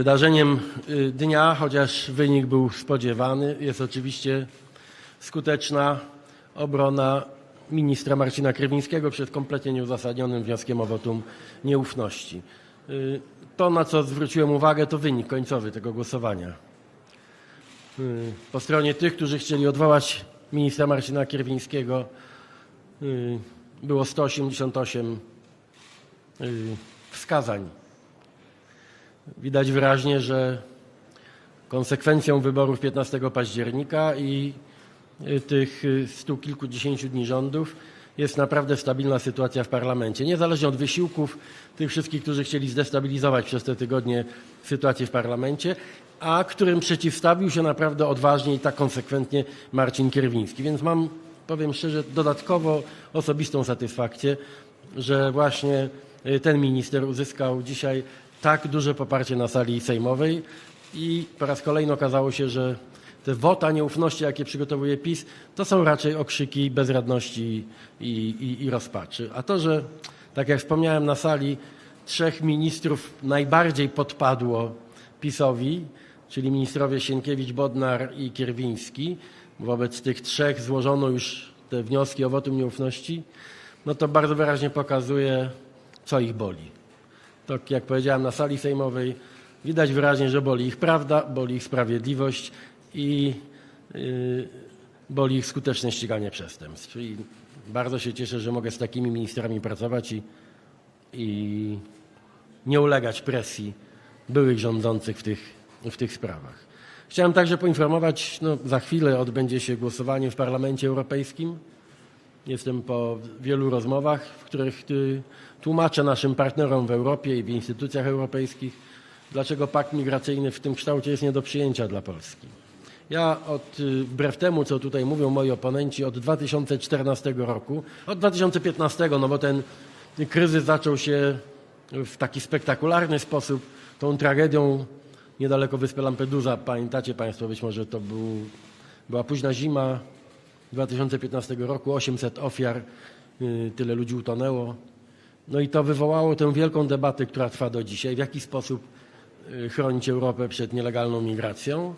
Wydarzeniem y, dnia, chociaż wynik był spodziewany, jest oczywiście skuteczna obrona ministra Marcina Krywińskiego przed kompletnie nieuzasadnionym wnioskiem o wotum nieufności. Y, To, na co zwróciłem uwagę, to wynik końcowy tego głosowania. Y, Po stronie tych, którzy chcieli odwołać ministra Marcina Kierwińskiego, było 188 y, wskazań. Widać wyraźnie, że konsekwencją wyborów 15 października i y, tych y, stu kilkudziesięciu dni rządów jest naprawdę stabilna sytuacja w parlamencie. Niezależnie od wysiłków tych wszystkich, którzy chcieli zdestabilizować przez te tygodnie sytuację w parlamencie, a którym przeciwstawił się naprawdę odważnie i tak konsekwentnie Marcin Kierwiński. Więc mam, powiem szczerze, dodatkowo osobistą satysfakcję, że właśnie y, ten minister uzyskał dzisiaj tak duże poparcie na sali sejmowej i po raz kolejny okazało się, że te wota nieufności, jakie przygotowuje PiS, to są raczej okrzyki bezradności i, i, i rozpaczy. A to, że tak jak wspomniałem na sali, trzech ministrów najbardziej podpadło PiSowi, czyli ministrowie Sienkiewicz, Bodnar i Kierwiński, wobec tych trzech złożono już te wnioski o wotum nieufności, no to bardzo wyraźnie pokazuje, co ich boli. Tak jak powiedziałem na sali sejmowej, widać wyraźnie, że boli ich prawda, boli ich sprawiedliwość i yy, boli ich skuteczne ściganie przestępstw. Bardzo się cieszę, że mogę z takimi ministrami pracować i, i nie ulegać presji byłych rządzących w tych, w tych sprawach. Chciałem także poinformować, no, za chwilę odbędzie się głosowanie w Parlamencie Europejskim. Jestem po wielu rozmowach, w których y, tłumaczę naszym partnerom w Europie i w instytucjach europejskich, dlaczego pakt migracyjny w tym kształcie jest nie do przyjęcia dla Polski. Ja od, y, wbrew temu, co tutaj mówią moi oponenci, od 2014 roku, od 2015, no bo ten kryzys zaczął się w taki spektakularny sposób, tą tragedią niedaleko wyspy Lampedusa. Pamiętacie Państwo, być może to był, była późna zima 2015 roku, 800 ofiar, y, tyle ludzi utonęło. No i to wywołało tę wielką debatę, która trwa do dzisiaj, w jaki sposób y, chronić Europę przed nielegalną migracją.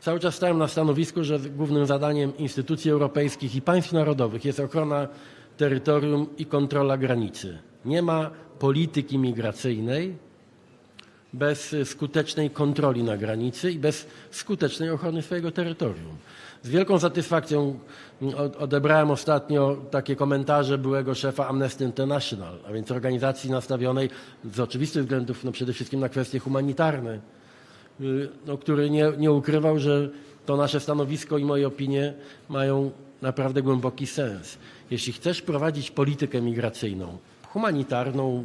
Cały czas stałem na stanowisku, że głównym zadaniem instytucji europejskich i państw narodowych jest ochrona terytorium i kontrola granicy. Nie ma polityki migracyjnej bez skutecznej kontroli na granicy i bez skutecznej ochrony swojego terytorium. Z wielką satysfakcją od- odebrałem ostatnio takie komentarze byłego szefa Amnesty International, a więc organizacji nastawionej z oczywistych względów no przede wszystkim na kwestie humanitarne, y, no, który nie, nie ukrywał, że to nasze stanowisko i moje opinie mają naprawdę głęboki sens. Jeśli chcesz prowadzić politykę migracyjną, humanitarną,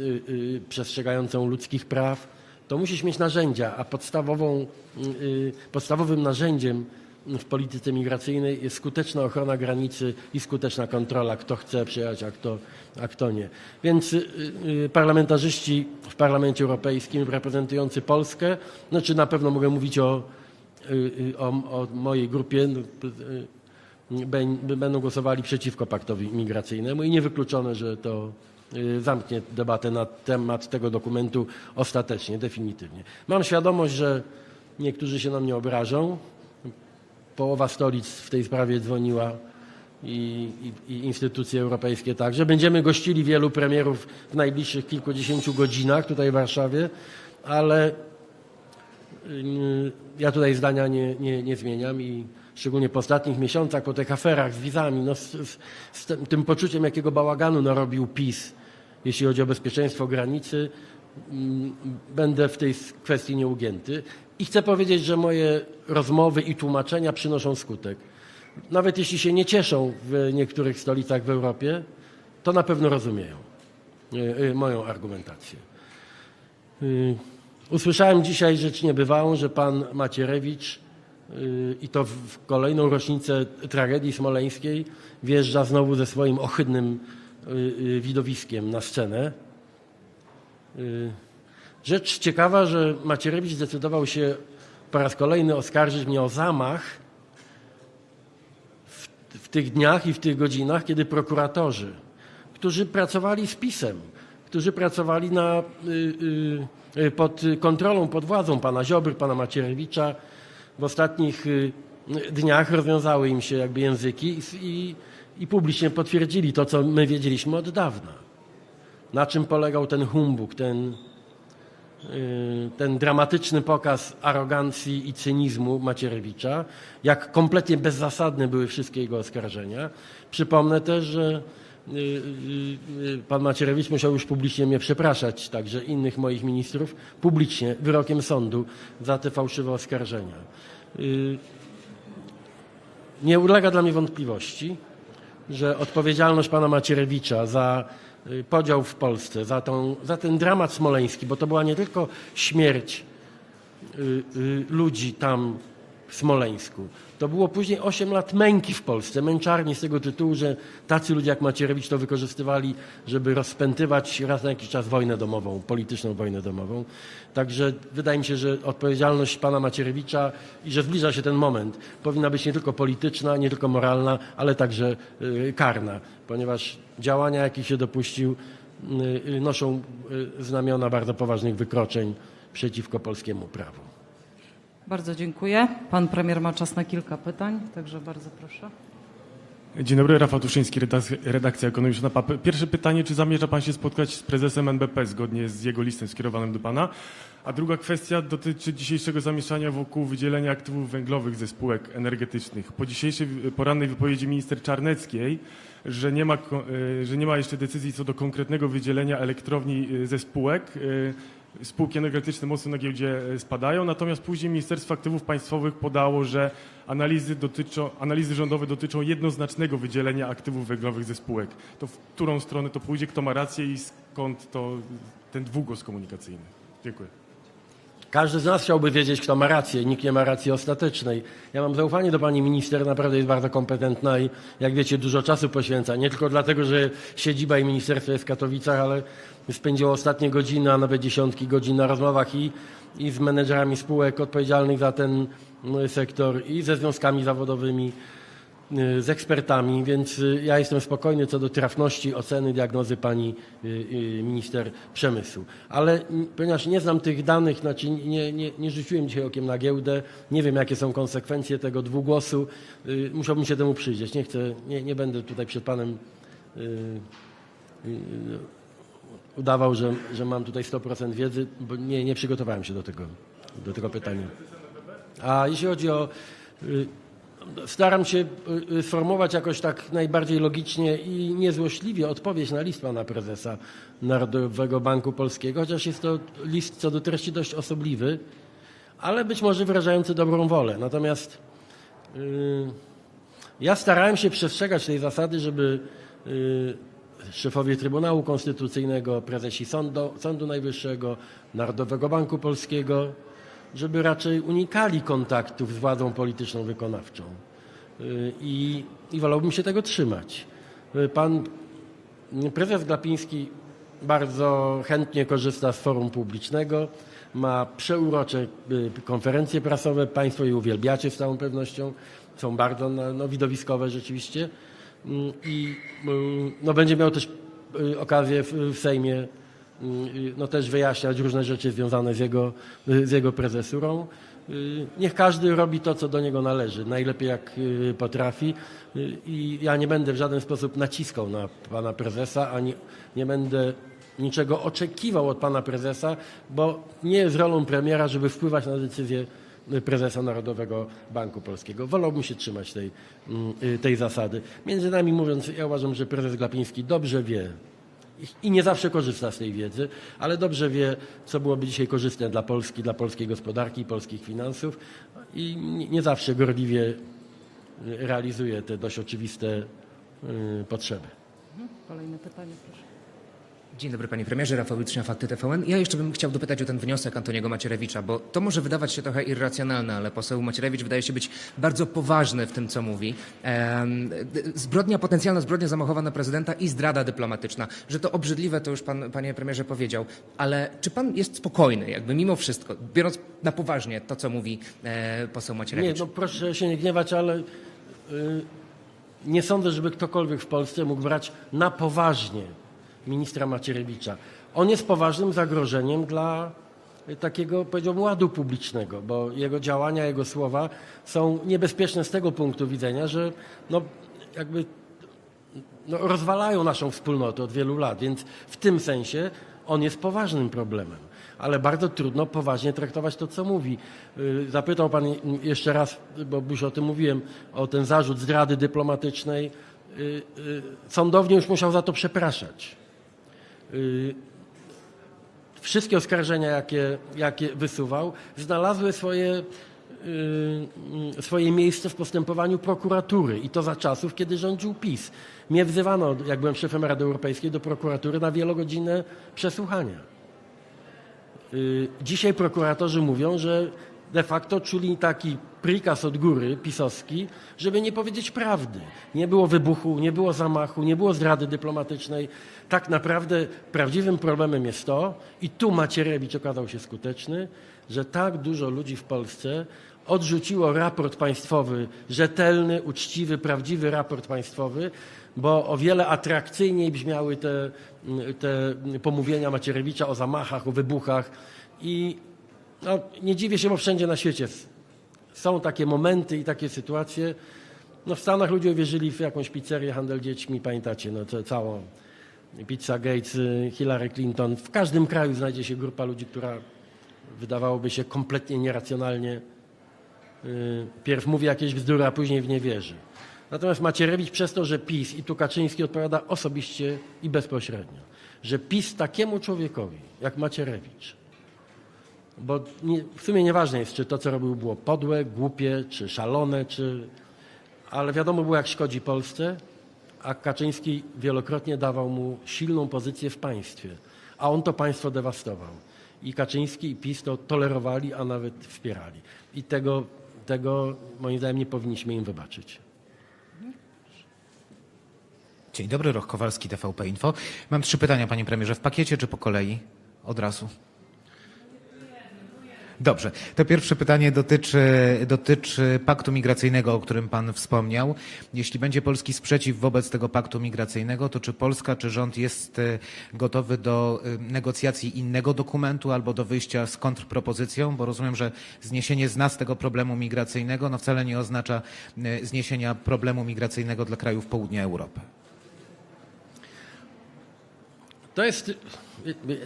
y, y, przestrzegającą ludzkich praw, to musisz mieć narzędzia, a podstawową, y, podstawowym narzędziem w polityce migracyjnej jest skuteczna ochrona granicy i skuteczna kontrola, kto chce przyjechać, a kto, a kto nie. Więc y, y, parlamentarzyści w Parlamencie Europejskim reprezentujący Polskę, znaczy na pewno mogę mówić o, y, o, o mojej grupie, no, bę- będą głosowali przeciwko paktowi migracyjnemu i niewykluczone, że to zamknie debatę na temat tego dokumentu ostatecznie, definitywnie. Mam świadomość, że niektórzy się na mnie obrażą. Połowa stolic w tej sprawie dzwoniła i, i, i instytucje europejskie także. Będziemy gościli wielu premierów w najbliższych kilkudziesięciu godzinach tutaj w Warszawie, ale Yy, Ja tutaj zdania nie, nie, nie zmieniam i szczególnie po ostatnich miesiącach, po tych aferach z wizami, no z, z, z tym- tym poczuciem, jakiego bałaganu narobił PiS, jeśli chodzi o bezpieczeństwo granicy, mm, będę w tej kwestii nieugięty. I chcę powiedzieć, że moje rozmowy i tłumaczenia przynoszą skutek. Nawet jeśli się nie cieszą w niektórych stolicach w Europie, to na pewno rozumieją yy, yy, moją argumentację. Y, Usłyszałem dzisiaj rzecz niebywałą, że pan Macierewicz y, i to w- kolejną rocznicę tragedii smoleńskiej wjeżdża znowu ze swoim ohydnym y, y, widowiskiem na scenę. Rzecz ciekawa, że Macierewicz zdecydował się po raz kolejny oskarżyć mnie o zamach w, w tych dniach i w tych godzinach, kiedy prokuratorzy, którzy pracowali z PiSem, którzy pracowali na, y, y, y, pod kontrolą, pod władzą pana Ziobry, pana Macierewicza. W ostatnich y, dniach rozwiązały im się jakby języki i, i, publicznie potwierdzili to, co my wiedzieliśmy od dawna. Na czym polegał ten humbug, ten, ten dramatyczny pokaz arogancji i cynizmu Macierewicza, jak kompletnie bezzasadne były wszystkie jego oskarżenia. Przypomnę też, że y, y, y, pan Macierewicz musiał już publicznie mnie przepraszać, także innych moich ministrów, publicznie, wyrokiem sądu za te fałszywe oskarżenia. Y, Nie ulega dla mnie wątpliwości, że odpowiedzialność pana Macierewicza za y, podział w Polsce, za, tą, za ten dramat smoleński, bo to była nie tylko śmierć y, y, ludzi tam w Smoleńsku. To było później 8 lat męki w Polsce, męczarni z tego tytułu, że tacy ludzie jak Macierewicz to wykorzystywali, żeby rozpętywać raz na jakiś czas wojnę domową, polityczną wojnę domową. Także wydaje mi się, że odpowiedzialność pana Macierewicza i że zbliża się ten moment, powinna być nie tylko polityczna, nie tylko moralna, ale także y, karna, ponieważ działania, jakich się dopuścił, y, y, noszą znamiona bardzo poważnych wykroczeń przeciwko polskiemu prawu. Bardzo dziękuję. Pan premier ma czas na kilka pytań, także bardzo proszę. Dzień dobry, Rafał Tuszyński, redakcja, ekonomiczna PAP. Pierwsze pytanie, czy zamierza Pan się spotkać z prezesem NBP zgodnie z jego listem skierowanym do Pana? A druga kwestia dotyczy dzisiejszego zamieszania wokół wydzielenia aktywów węglowych ze spółek energetycznych. Po dzisiejszej porannej wypowiedzi minister Czarneckiej, że nie ma, y, że nie ma jeszcze decyzji co do konkretnego wydzielenia elektrowni y, ze spółek, y, spółki energetyczne mocno na giełdzie e, spadają, natomiast później Ministerstwo Aktywów Państwowych podało, że analizy, dotyczą, analizy rządowe dotyczą jednoznacznego wydzielenia aktywów węglowych ze spółek. To w którą stronę to pójdzie, kto ma rację i skąd to ten dwugłos komunikacyjny? Dziękuję. Każdy z nas chciałby wiedzieć, kto ma rację. Nikt nie ma racji ostatecznej. Ja mam zaufanie do pani minister, naprawdę jest bardzo kompetentna i jak wiecie, dużo czasu poświęca. Nie tylko dlatego, że siedziba i ministerstwo jest w Katowicach, ale spędziło ostatnie godziny, a nawet dziesiątki godzin na rozmowach i, i z menedżerami spółek odpowiedzialnych za ten sektor i ze związkami zawodowymi y, z ekspertami, więc y, ja jestem spokojny co do trafności oceny diagnozy pani y, minister przemysłu. Ale ponieważ nie znam tych danych, znaczy nie, nie, nie rzuciłem dzisiaj okiem na giełdę, nie wiem jakie są konsekwencje tego dwugłosu, musiałbym się temu przyjrzeć. Nie chcę, nie, nie będę tutaj przed panem udawał, że, że mam tutaj 100% wiedzy, bo nie, nie przygotowałem się do tego, do tego pytania. A jeśli chodzi o. y, Staram się y, y, sformułować jakoś tak najbardziej logicznie i niezłośliwie odpowiedź na list pana prezesa Narodowego Banku Polskiego, chociaż jest to list co do treści dość osobliwy, ale być może wyrażający dobrą wolę. Natomiast y, ja starałem się przestrzegać tej zasady, żeby szefowie Trybunału Konstytucyjnego, prezesi Sądu, Sądu Najwyższego, Narodowego Banku Polskiego, żeby raczej unikali kontaktów z władzą polityczną wykonawczą. Y, I, i wolałbym się tego trzymać. Y, Pan prezes Glapiński bardzo chętnie korzysta z forum publicznego. Ma przeurocze y, konferencje prasowe. Państwo je uwielbiacie z całą pewnością. Są bardzo no, no, widowiskowe rzeczywiście. Mm, I y, no, będzie miał też y, okazję w, Sejmie y, no, też wyjaśniać różne rzeczy związane z jego, z jego prezesurą. Y, Niech każdy robi to, co do niego należy, najlepiej jak y, potrafi. I ja nie będę w żaden sposób naciskał na pana prezesa, ani nie będę niczego oczekiwał od pana prezesa, bo nie jest rolą premiera, żeby wpływać na decyzję prezesa Narodowego Banku Polskiego. Wolałbym się trzymać tej, mm, y, tej zasady. Między nami mówiąc, ja uważam, że prezes Glapiński dobrze wie, i nie zawsze korzysta z tej wiedzy, ale dobrze wie, co byłoby dzisiaj korzystne dla Polski, dla polskiej gospodarki polskich finansów i nie- zawsze gorliwie realizuje te dość oczywiste y, potrzeby. Kolejne pytanie, proszę. Dzień dobry panie premierze, Rafał Jutrznia, Fakty TVN. Ja jeszcze bym chciał dopytać o ten wniosek Antoniego Macierewicza, bo to może wydawać się trochę irracjonalne, ale poseł Macierewicz wydaje się być bardzo poważny w tym, co mówi. D- Zbrodnia, potencjalna zbrodnia zamachowa na prezydenta i zdrada dyplomatyczna. Że to obrzydliwe, to już pan, panie premierze powiedział. Ale czy pan jest spokojny, jakby mimo wszystko, biorąc na poważnie to, co mówi e, poseł Nie, Macierewicz? no proszę się nie gniewać, ale y, nie sądzę, żeby ktokolwiek w Polsce mógł brać na poważnie ministra Macierewicza. on jest poważnym zagrożeniem dla takiego, powiedziałbym, ładu publicznego, bo jego działania, jego słowa są niebezpieczne z tego punktu widzenia, że no, jakby no, rozwalają naszą wspólnotę od wielu lat, więc w tym sensie on jest poważnym problemem. Ale bardzo trudno poważnie traktować to, co mówi. Y, Zapytał Pan jeszcze raz, bo już o tym mówiłem, o ten zarzut zdrady dyplomatycznej. Y, y, Sądownie już musiał za to przepraszać. Y, Wszystkie oskarżenia, jakie, jakie wysuwał, znalazły swoje, y, swoje miejsce w postępowaniu prokuratury i to za czasów, kiedy rządził PiS. Mnie wzywano, jak byłem szefem Rady Europejskiej, do prokuratury na wielogodzinne przesłuchania. Y, Dzisiaj prokuratorzy mówią, że de facto czuli taki prikaz od góry pisowski, żeby nie powiedzieć prawdy. Nie było wybuchu, nie było zamachu, nie było zdrady dyplomatycznej. Tak naprawdę prawdziwym problemem jest to, i tu Macierewicz okazał się skuteczny, że tak dużo ludzi w Polsce odrzuciło raport państwowy, rzetelny, uczciwy, prawdziwy raport państwowy, bo o wiele atrakcyjniej brzmiały te, te pomówienia Macierewicza o zamachach, o wybuchach i no, nie dziwię się, bo wszędzie na świecie są takie momenty i takie sytuacje. No, w Stanach ludzie uwierzyli w jakąś pizzerię, handel dziećmi, pamiętacie, no, całą Pizza Gates, y, Hillary Clinton. W każdym kraju znajdzie się grupa ludzi, która wydawałoby się kompletnie nieracjonalnie y, pierw mówi jakieś bzdury, a później w nie wierzy. Natomiast Macierewicz przez to, że PiS i tu Kaczyński odpowiada osobiście i bezpośrednio, że PiS takiemu człowiekowi jak Macierewicz, bo nie, w sumie nieważne jest, czy to, co robił, było podłe, głupie, czy szalone, czy... ale wiadomo było, jak szkodzi Polsce, a Kaczyński wielokrotnie dawał mu silną pozycję w państwie, a on to państwo dewastował. I Kaczyński i PiS to tolerowali, a nawet wspierali. I tego, tego moim zdaniem nie powinniśmy im wybaczyć. Dzień dobry, Roch Kowalski, TVP Info. Mam trzy pytania, panie premierze. W pakiecie czy po kolei? Od razu. Dobrze. To pierwsze pytanie dotyczy, dotyczy paktu migracyjnego, o którym pan wspomniał. Jeśli będzie polski sprzeciw wobec tego paktu migracyjnego, to czy Polska, czy rząd jest e, gotowy do e, negocjacji innego dokumentu albo do wyjścia z kontrpropozycją? Bo rozumiem, że zniesienie z nas tego problemu migracyjnego no wcale nie oznacza e, zniesienia problemu migracyjnego dla krajów południa Europy. To jest.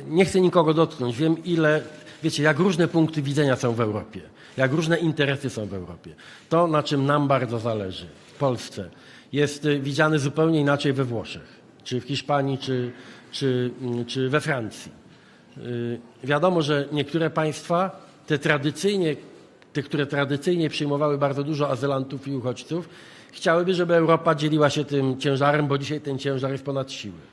Nie chcę nikogo dotknąć. Wiem, ile. Wiecie, jak różne punkty widzenia są w Europie, jak różne interesy są w Europie. To, na czym nam bardzo zależy w Polsce, jest y, widziane zupełnie inaczej we Włoszech, czy w Hiszpanii, czy, czy, mm, czy we Francji. Y, Wiadomo, że niektóre państwa, te tradycyjnie, te, które tradycyjnie przyjmowały bardzo dużo azylantów i uchodźców, chciałyby, żeby Europa dzieliła się tym ciężarem, bo dzisiaj ten ciężar jest ponad siły.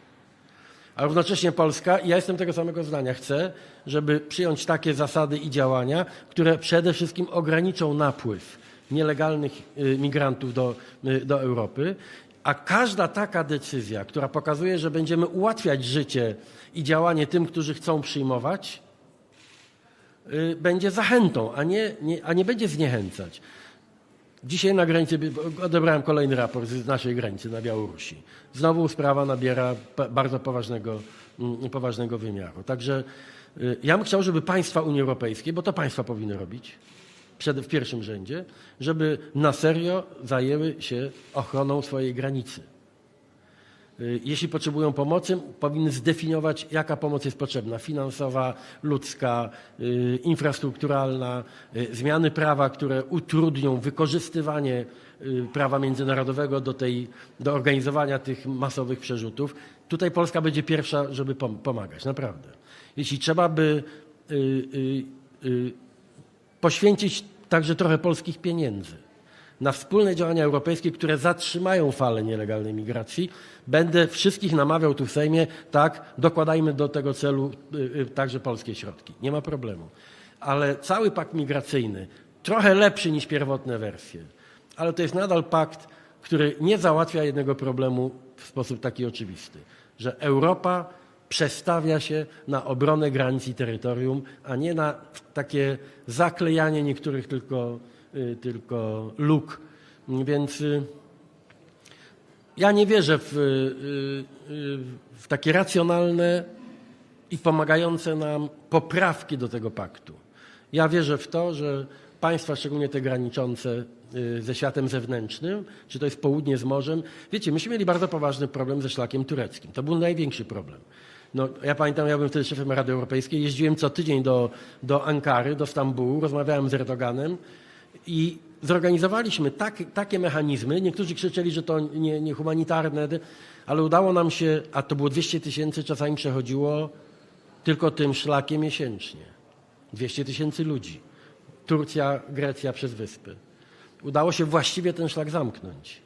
A równocześnie Polska, ja jestem tego samego zdania, chce, żeby przyjąć takie zasady i działania, które przede wszystkim ograniczą napływ nielegalnych y, migrantów do, y, do Europy. A każda taka decyzja, która pokazuje, że będziemy ułatwiać życie i działanie tym, którzy chcą przyjmować, y, będzie zachętą, a nie, nie, a nie będzie zniechęcać. Dzisiaj na granicy, odebrałem kolejny raport z naszej granicy na Białorusi. Znowu sprawa nabiera bardzo poważnego, mm, poważnego wymiaru. Także y, ja bym chciał, żeby państwa Unii Europejskiej, bo to państwa powinny robić w pierwszym rzędzie, żeby na serio zajęły się ochroną swojej granicy. Y, Jeśli potrzebują pomocy, powinny zdefiniować, jaka pomoc jest potrzebna finansowa, ludzka, y, infrastrukturalna, y, zmiany prawa, które utrudnią wykorzystywanie prawa międzynarodowego do, tej, do organizowania tych masowych przerzutów. Tutaj Polska będzie pierwsza, żeby pom- pomagać, naprawdę. Jeśli trzeba by poświęcić także trochę polskich pieniędzy na wspólne działania europejskie, które zatrzymają falę nielegalnej migracji. Będę wszystkich namawiał tu w Sejmie, tak, dokładajmy do tego celu y, y, także polskie środki. Nie ma problemu. Ale cały pakt migracyjny, trochę lepszy niż pierwotne wersje, ale to jest nadal pakt, który nie załatwia jednego problemu w sposób taki oczywisty, że Europa przestawia się na obronę granic i terytorium, a nie na takie zaklejanie niektórych tylko, tylko luk. Więc y, ja nie wierzę w, y, y, w takie racjonalne i pomagające nam poprawki do tego paktu. Ja wierzę w to, że państwa, szczególnie te graniczące y, ze światem zewnętrznym, czy to jest południe z morzem, wiecie, myśmy mieli bardzo poważny problem ze szlakiem tureckim. To był największy problem. No, ja pamiętam, ja byłem wtedy szefem Rady Europejskiej, jeździłem co tydzień do, do Ankary, do Stambułu, rozmawiałem z Erdoganem i zorganizowaliśmy tak, takie mechanizmy. Niektórzy krzyczeli, że to nie, niehumanitarne, ale udało nam się, a to było 200 tysięcy, czasami przechodziło tylko tym szlakiem miesięcznie. 200 tysięcy ludzi. Turcja, Grecja przez wyspy. Udało się właściwie ten szlak zamknąć.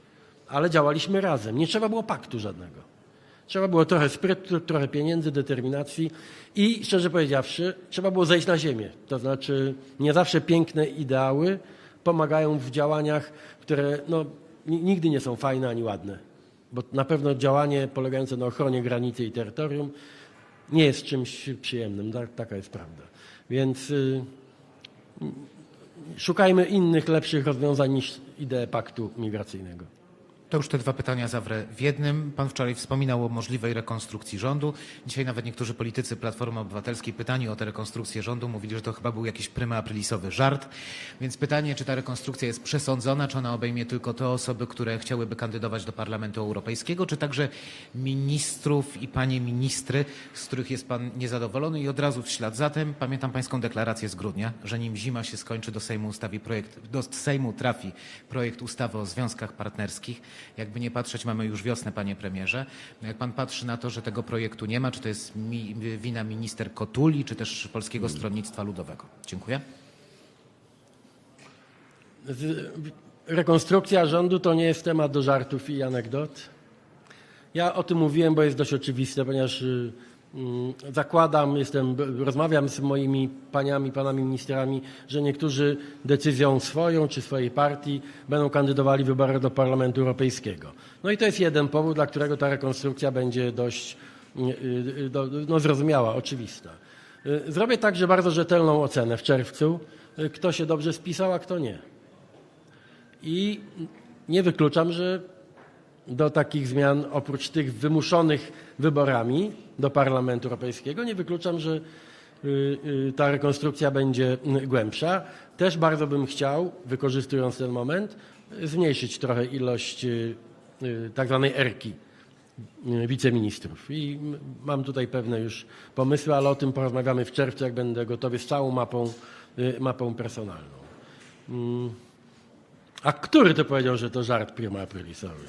Ale działaliśmy razem. Nie trzeba było paktu żadnego. Trzeba było trochę sprytu, trochę pieniędzy, determinacji i szczerze powiedziawszy, trzeba było zejść na ziemię. To znaczy, nie zawsze piękne ideały pomagają w działaniach, które no, ni- nigdy nie są fajne ani ładne. Bo na pewno działanie polegające na ochronie granicy i terytorium nie jest czymś przyjemnym. Tak, taka jest prawda. Więc y, szukajmy innych, lepszych rozwiązań niż ideę paktu migracyjnego. To już te dwa pytania zawrę w jednym. Pan wczoraj wspominał o możliwej rekonstrukcji rządu. Dzisiaj nawet niektórzy politycy Platformy Obywatelskiej pytani o tę rekonstrukcję rządu mówili, że to chyba był jakiś pryma aprilisowy żart. Więc pytanie, czy ta rekonstrukcja jest przesądzona, czy ona obejmie tylko te osoby, które chciałyby kandydować do Parlamentu Europejskiego, czy także ministrów i panie ministry, z których jest pan niezadowolony. I od razu w ślad za tym pamiętam pańską deklarację z grudnia, że nim zima się skończy, do Sejmu, ustawi projekt, do Sejmu trafi projekt ustawy o związkach partnerskich. Jakby nie patrzeć, mamy już wiosnę, panie premierze. Jak pan patrzy na to, że tego projektu nie ma, czy to jest mi, wina minister Kotuli, czy też Polskiego Stronnictwa Ludowego? Dziękuję. Z- Rekonstrukcja rządu to nie jest temat do żartów i anegdot. Ja o tym mówiłem, bo jest dość oczywiste, ponieważ y, zakładam, jestem, rozmawiam z moimi paniami, panami ministrami, że niektórzy decyzją swoją czy swojej partii będą kandydowali w wyborach do Parlamentu Europejskiego. No i to jest jeden powód, dla którego ta rekonstrukcja będzie dość y, y, do- no, zrozumiała, oczywista. Y, Zrobię także bardzo rzetelną ocenę w czerwcu, y, kto się dobrze spisał, a kto nie. I nie wykluczam, że do takich zmian, oprócz tych wymuszonych wyborami do Parlamentu Europejskiego, nie wykluczam, że y, y, ta rekonstrukcja będzie y, głębsza. Też bardzo bym chciał, wykorzystując ten moment, zmniejszyć trochę ilość tak zwanej erki wiceministrów. I mam tutaj pewne już pomysły, ale o tym porozmawiamy w czerwcu, jak będę gotowy z całą mapą, mapą personalną. Mm. A który to powiedział, że to żart prima aprilisowy?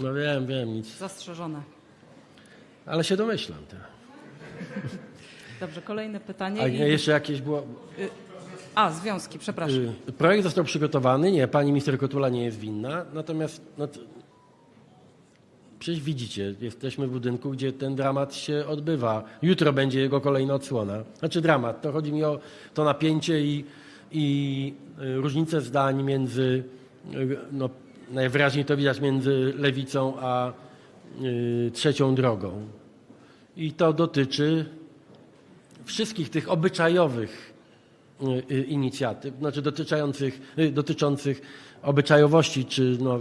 No wiem, wiem, nic. Zastrzeżone. Ale się domyślam. Tak. Dobrze, kolejne pytanie. A i- jeszcze jakieś było... A, związki, przepraszam. Y, Projekt został przygotowany, nie, pani minister Kotula nie jest winna, natomiast no, przecież widzicie, jesteśmy w budynku, gdzie ten dramat się odbywa. Jutro będzie jego kolejna odsłona. Znaczy dramat, to chodzi mi o to napięcie i, i y, różnice zdań między, y, no, najwyraźniej to widać między lewicą a y, trzecią drogą. I to dotyczy wszystkich tych obyczajowych y, y, inicjatyw, znaczy dotyczących, dotyczących obyczajowości czy no,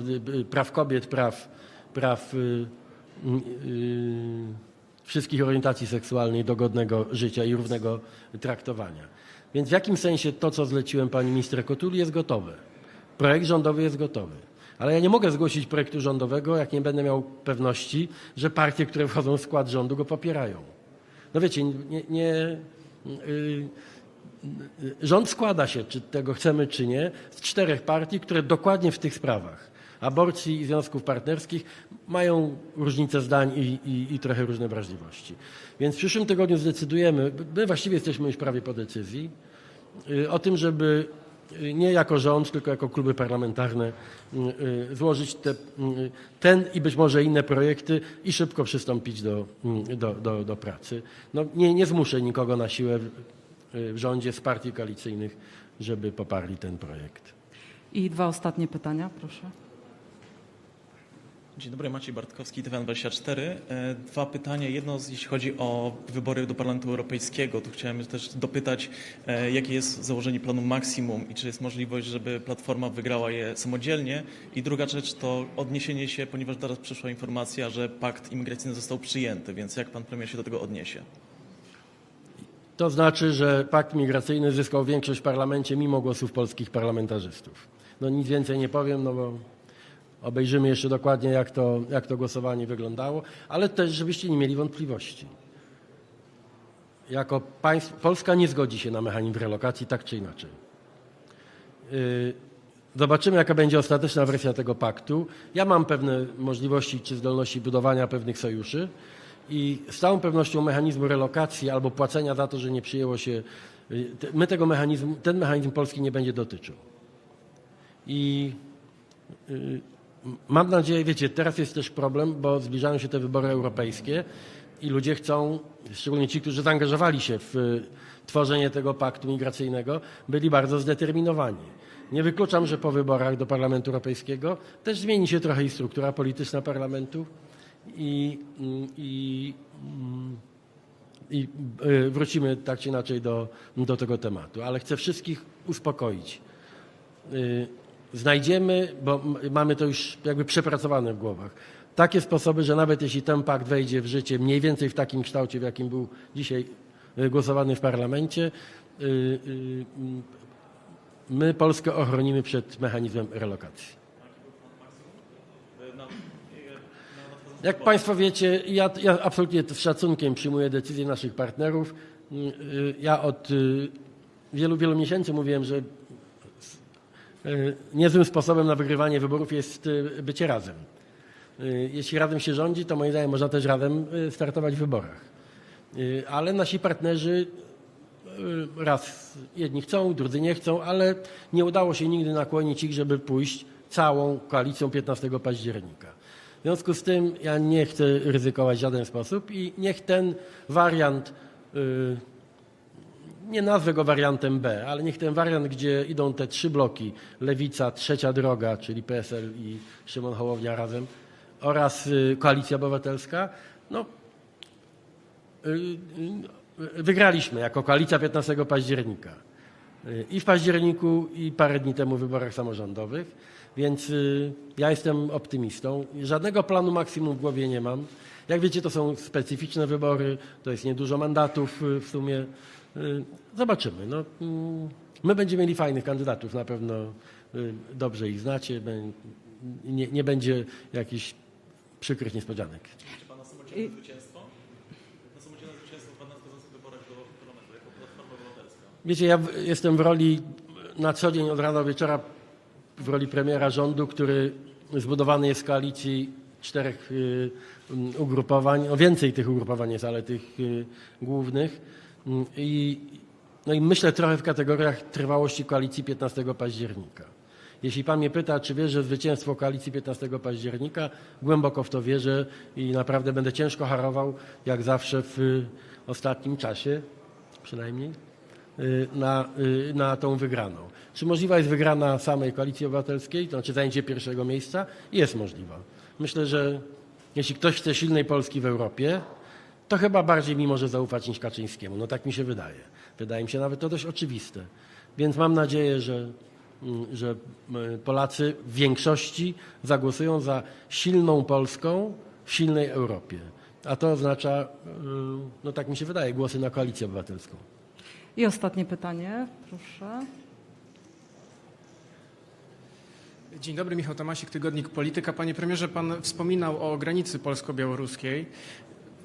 praw kobiet, praw, praw y, y, y, wszystkich orientacji seksualnej do godnego życia i równego traktowania. Więc w jakim sensie to, co zleciłem pani minister Kotuli jest gotowe. Projekt rządowy jest gotowy. Ale ja nie mogę zgłosić projektu rządowego, jak nie będę miał pewności, że partie, które wchodzą w skład rządu go popierają. No wiecie, nie, nie, y, Rząd składa się, czy tego chcemy, czy nie, z czterech partii, które dokładnie w tych sprawach aborcji i związków partnerskich mają różnice zdań i, i, i trochę różne wrażliwości. Więc w przyszłym tygodniu zdecydujemy, my właściwie jesteśmy już prawie po decyzji, y, o tym, żeby nie jako rząd, tylko jako kluby parlamentarne y, y, złożyć te, y, ten i być może inne projekty i szybko przystąpić do, y, do, do, do pracy. No, nie, nie zmuszę nikogo na siłę w, w rządzie z partii koalicyjnych, żeby poparli ten projekt. I dwa ostatnie pytania, proszę. Dzień dobry, Maciej Bartkowski, TVN24. E, Dwa pytania. Jedno, jeśli chodzi o wybory do Parlamentu Europejskiego, to chciałem też dopytać, e, jakie jest założenie planu maksimum i czy jest możliwość, żeby Platforma wygrała je samodzielnie? I druga rzecz to odniesienie się, ponieważ teraz przyszła informacja, że pakt imigracyjny został przyjęty, więc jak pan premier się do tego odniesie? To znaczy, że pakt migracyjny zyskał większość w parlamencie mimo głosów polskich parlamentarzystów. No nic więcej nie powiem, no bo obejrzymy jeszcze dokładnie, jak to, jak to głosowanie wyglądało, ale też, żebyście nie mieli wątpliwości. Jako państwo, Polska nie zgodzi się na mechanizm relokacji, tak czy inaczej. Yy, Zobaczymy, jaka będzie ostateczna wersja tego paktu. Ja mam pewne możliwości czy zdolności budowania pewnych sojuszy i z całą pewnością mechanizmu relokacji albo płacenia za to, że nie przyjęło się, y, my tego mechanizmu, ten mechanizm Polski nie będzie dotyczył. I y, mam nadzieję, wiecie, teraz jest też problem, bo zbliżają się te wybory europejskie i ludzie chcą, szczególnie ci, którzy zaangażowali się w y, tworzenie tego paktu migracyjnego, byli bardzo zdeterminowani. Nie wykluczam, że po wyborach do Parlamentu Europejskiego też zmieni się trochę i struktura polityczna parlamentu i, i, i y, wrócimy tak czy inaczej do, do tego tematu. Ale chcę wszystkich uspokoić. Znajdziemy, bo mamy to już jakby przepracowane w głowach, takie sposoby, że nawet jeśli ten pakt wejdzie w życie mniej więcej w takim kształcie, w jakim był dzisiaj y, głosowany w parlamencie, y, y, mm, my Polskę ochronimy przed mechanizmem relokacji. Jak Państwo wiecie, ja, ja absolutnie z szacunkiem przyjmuję decyzje naszych partnerów. Y, y, Ja od wielu, wielu miesięcy mówiłem, że niezłym sposobem na wygrywanie wyborów jest y, bycie razem. Y, Jeśli razem się rządzi, to moim zdaniem można też razem startować w wyborach. Ale nasi partnerzy raz jedni chcą, drudzy nie chcą, ale nie udało się nigdy nakłonić ich, żeby pójść całą koalicją 15 października. W związku z tym ja nie chcę ryzykować w żaden sposób i niech ten wariant, nie nazwę go wariantem B, ale niech ten wariant, gdzie idą te trzy bloki, Lewica, Trzecia Droga, czyli PSL i Szymon Hołownia razem oraz y, Koalicja Obywatelska, no y, y, wygraliśmy jako koalicja 15 października. I w październiku, i parę dni temu w wyborach samorządowych. Więc ja jestem optymistą. Żadnego planu maksimum w głowie nie mam. Jak wiecie, to są specyficzne wybory, to jest niedużo mandatów w sumie. Y, Zobaczymy. No, mm, my będziemy mieli fajnych kandydatów, na pewno y, dobrze ich znacie. Nie, nie będzie jakichś przykrych niespodzianek. Pana samodzielne zwycięstwo? Na samodzielne zwycięstwo w wyborach do Parlamentu jako Platforma Obywatelska. Wiecie, ja jestem w roli na co dzień od rana do wieczora w roli premiera rządu, który zbudowany jest z koalicji czterech y, ugrupowań. No więcej tych ugrupowań jest, ale tych y, głównych. Mm, I, no i myślę trochę w kategoriach trwałości koalicji 15 października. Jeśli pan mnie pyta, czy wierzę w zwycięstwo koalicji 15 października, głęboko w to wierzę i naprawdę będę ciężko harował, jak zawsze w y, ostatnim czasie, przynajmniej y, na, y, na tą wygraną. Czy możliwa jest wygrana samej Koalicji Obywatelskiej, to znaczy zajęcie pierwszego miejsca? Jest możliwa. Myślę, że jeśli ktoś chce silnej Polski w Europie, to chyba bardziej mi może zaufać niż Kaczyńskiemu. No tak mi się wydaje. Wydaje mi się nawet to dość oczywiste. Więc mam nadzieję, że, mm, że y, Polacy w większości zagłosują za silną Polską w silnej Europie. A to oznacza, y, no tak mi się wydaje, głosy na Koalicję Obywatelską. I ostatnie pytanie, proszę. Dzień dobry, Michał Tomasik, Tygodnik Polityka. Panie premierze, pan wspominał o granicy polsko-białoruskiej.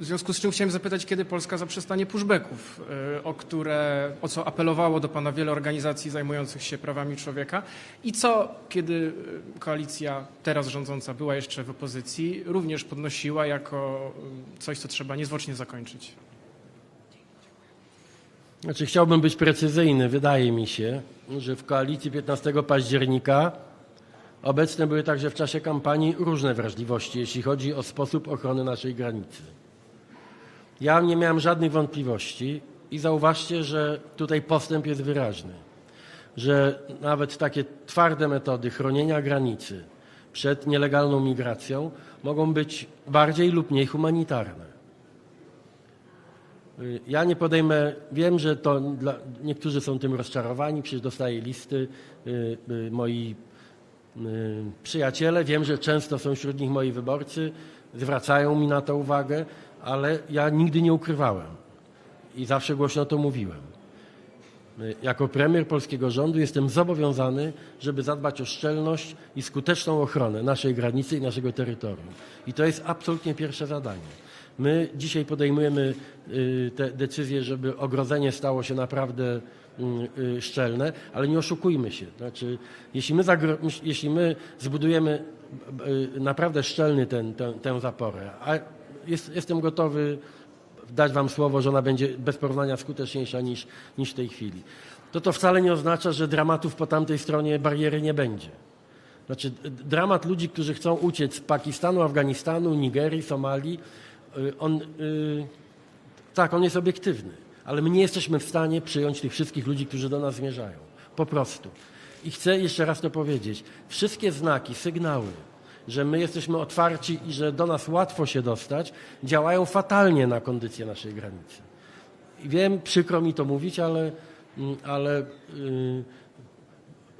W związku z czym chciałem zapytać, kiedy Polska zaprzestanie pushbacków, y, o, które, o co apelowało do pana wiele organizacji zajmujących się prawami człowieka i co, kiedy y, koalicja teraz rządząca była jeszcze w opozycji, również podnosiła jako y, coś, co trzeba niezwłocznie zakończyć. Znaczy, chciałbym być precyzyjny. Wydaje mi się, że w koalicji 15 października obecne były także w czasie kampanii różne wrażliwości, jeśli chodzi o sposób ochrony naszej granicy. Ja nie miałem żadnych wątpliwości i zauważcie, że tutaj postęp jest wyraźny, że nawet takie twarde metody chronienia granicy, przed nielegalną migracją mogą być bardziej lub mniej humanitarne. Ja nie podejmę, wiem, że to dla, niektórzy są tym rozczarowani, przecież dostaję listy y, y, moi y, przyjaciele, wiem, że często są wśród nich moi wyborcy, zwracają mi na to uwagę, ale ja nigdy nie ukrywałem i zawsze głośno to mówiłem. Y, Jako premier polskiego rządu jestem zobowiązany, żeby zadbać o szczelność i skuteczną ochronę naszej granicy i naszego terytorium. I to jest absolutnie pierwsze zadanie. My dzisiaj podejmujemy y, te decyzje, żeby ogrodzenie stało się naprawdę mm, y, szczelne, ale nie oszukujmy się. Znaczy, jeśli, my jeśli my zbudujemy y, naprawdę szczelny ten, tę, tę zaporę, a jest, jestem gotowy dać wam słowo, że ona będzie bez porównania skuteczniejsza niż, niż w tej chwili. To to wcale nie oznacza, że dramatów po tamtej stronie bariery nie będzie. Znaczy, dramat ludzi, którzy chcą uciec z Pakistanu, Afganistanu, Nigerii, Somalii, y, on, y, tak, on jest obiektywny, ale my nie jesteśmy w stanie przyjąć tych wszystkich ludzi, którzy do nas zmierzają. Po prostu. I chcę jeszcze raz to powiedzieć. Wszystkie znaki, sygnały, że my jesteśmy otwarci i że do nas łatwo się dostać, działają fatalnie na kondycję naszej granicy. Wiem, przykro mi to mówić, ale, mm, ale y,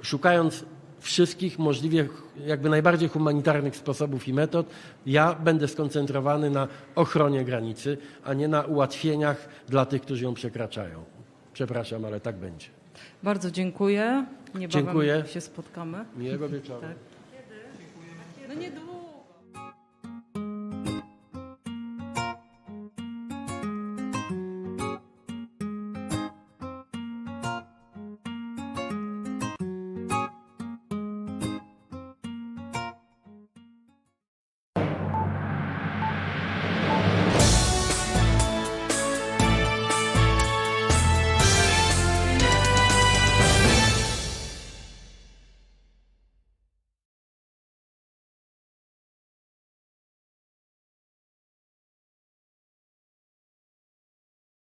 szukając wszystkich możliwie jakby najbardziej humanitarnych sposobów i metod, ja będę skoncentrowany na ochronie granicy, a nie na ułatwieniach dla tych, którzy ją przekraczają. Przepraszam, ale tak będzie. Bardzo dziękuję. Niebawem Dziękuję. się spotkamy. Miłego wieczoru. Tak. No nie